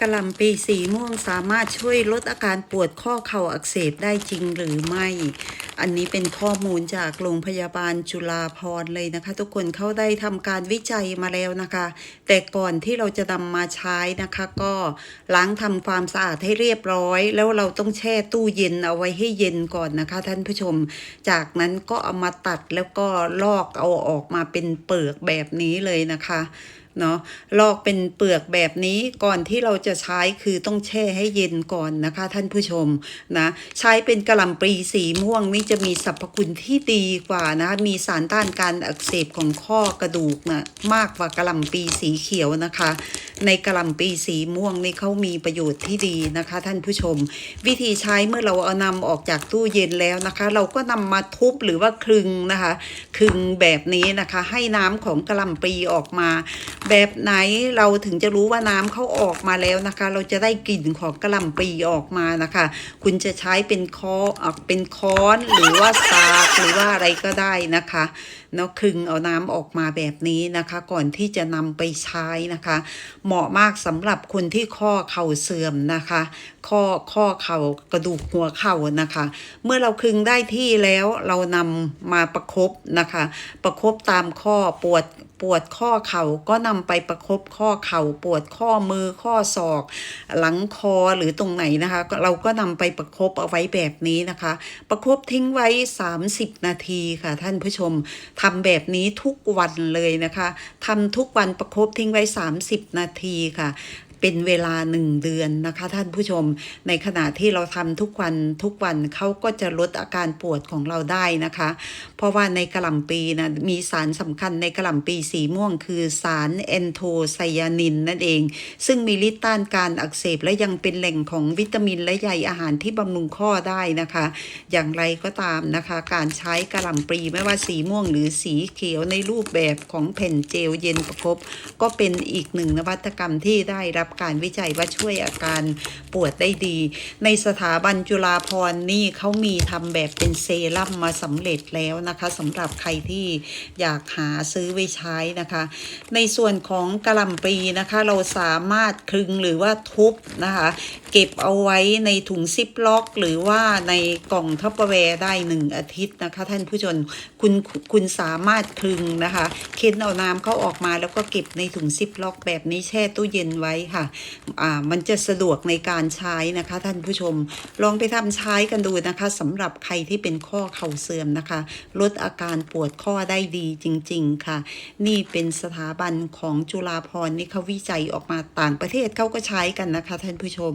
กระหล่ำปีสีม่วงสามารถช่วยลดอาการปวดข้อเข่าอักเสบได้จริงหรือไม่ อันนี้เป็นข้อมูลจากโรงพยาบาลจุฬาภร์เลยนะคะ ทุกคนเขาได้ทำการวิจัยมาแล้วนะคะ แต่ก่อนที่เราจะนำมาใช้นะคะ ก็ล้างทำความสะอาดให้เรียบร้อย แล้วเราต้องแช่ตู้เย็นเอาไว้ให้เย็นก่อนนะคะ ท่านผู้ชม จากนั้นก็เอามาตัดแล้วก็ลอกเอาออกมาเป็นเปลือกแบบนี้เลยนะคะ เนาะลอกเป็นเปลือกแบบนี้ก่อนที่เราจะใช้คือต้องแช่ให้เย็นก่อนนะคะ ท่านผู้ชมนะใช้เป็นกระหล่ำปลีสีม่วงนี่จะมีสรรพคุณที่ดีกว่านะมีสารต้านการอักเสบของข้อกระดูกนะมากกว่ากระหล่ำปลีสีเขียวนะคะ ในกระหล่ำปลีสีม่วงนี่เขามีประโยชน์ที่ดีนะคะ ท่านผู้ชม วิธีใช้เมื่อเราเอานำออกจากตู้เย็นแล้วนะคะ เราก็นำมาทุบหรือว่าคลึงนะคะคลึงแบบนี้นะคะ ให้น้ำของกระหล่ำปลีออกมาแบบไหนเราถึงจะรู้ว่าน้ำเขาออกมาแล้วนะคะ เราจะได้กลิ่นของกระหล่ำปลีออกมานะคะ คุณจะใช้เป็นคอเป็นค้อนหรือว่าสากหรือว่าอะไรก็ได้นะคะเนาะคึงเอาน้ำออกมาแบบนี้นะคะ ก่อนที่จะนำไปใช้นะคะ เหมาะมากสำหรับคนที่ข้อเข่าเสื่อมนะคะ ข้อข้อเข่ากระดูกหัวเข่านะคะ เมื่อเราคึงได้ที่แล้วเรานำมาประคบนะคะ ประคบตามข้อปวดปวดข้อเข่าก็นำไปประคบข้อเข่า ปวดข้อมือข้อศอก หลังคอหรือตรงไหนนะคะ เราก็นำไปประคบเอาไว้แบบนี้นะคะ ประคบทิ้งไว้ 30 นาทีค่ะ ท่านผู้ชมทำแบบนี้ทุกวันเลยนะคะทำทุกวันประคบทิ้งไว้ 30 นาทีค่ะ เป็นเวลาหนึ่งเดือนนะคะ ท่านผู้ชม ในขณะที่เราทำทุกวันทุกวันเขาก็จะลดอาการปวดของเราได้นะคะ เพราะว่าในกระหล่ำปีนะมีสารสำคัญในกระหล่ำปีสีม่วง คือสารแอนโทไซยานินนั่นเอง ซึ่งมีฤทธิ์ต้านการอักเสบและยังเป็นแหล่งของวิตามินและใยอาหารที่บำรุงข้อได้นะคะ อย่างไรก็ตามนะคะ การใช้กระหล่ำปลีไม่ว่าสีม่วงหรือสีเขียวในรูปแบบของแผ่นเจลเย็นประคบก็เป็นอีกหนึ่งนวัตกรรมที่ได้รับการวิจัยว่าช่วยอาการปวดได้ดี ในสถาบันจุฬาภรนี่เขามีทำแบบเป็นเซรั่มมาสำเร็จแล้วนะคะสำหรับใครที่อยากหาซื้อไว้ใช้นะคะ ในส่วนของกระลำปีนะคะเราสามารถคลึงหรือว่าทุบนะคะเก็บเอาไว้ในถุงซิปล็อก หรือว่าในกล่องทัพเปอร์แวร์ได้หนึ่งอาทิตย์นะคะ ท่านผู้ชมคุณคุณสามารถคลึงนะคะเค้นเอาน้ำเข้าออกมาแล้วก็เก็บในถุงซิปล็อกแบบนี้แช่ตู้เย็นไว้ค่ะอ่ามันจะสะดวกในการใช้นะคะ ท่านผู้ชมลองไปทำใช้กันดูนะคะสำหรับใครที่เป็นข้อเข่าเสื่อมนะคะ ลดอาการปวดข้อได้ดีจริง ๆ ค่ะ นี่เป็นสถาบันของจุฬาภรณ์นี่เขาวิจัยออกมาต่างประเทศเขาก็ใช้กันนะคะ ท่านผู้ชม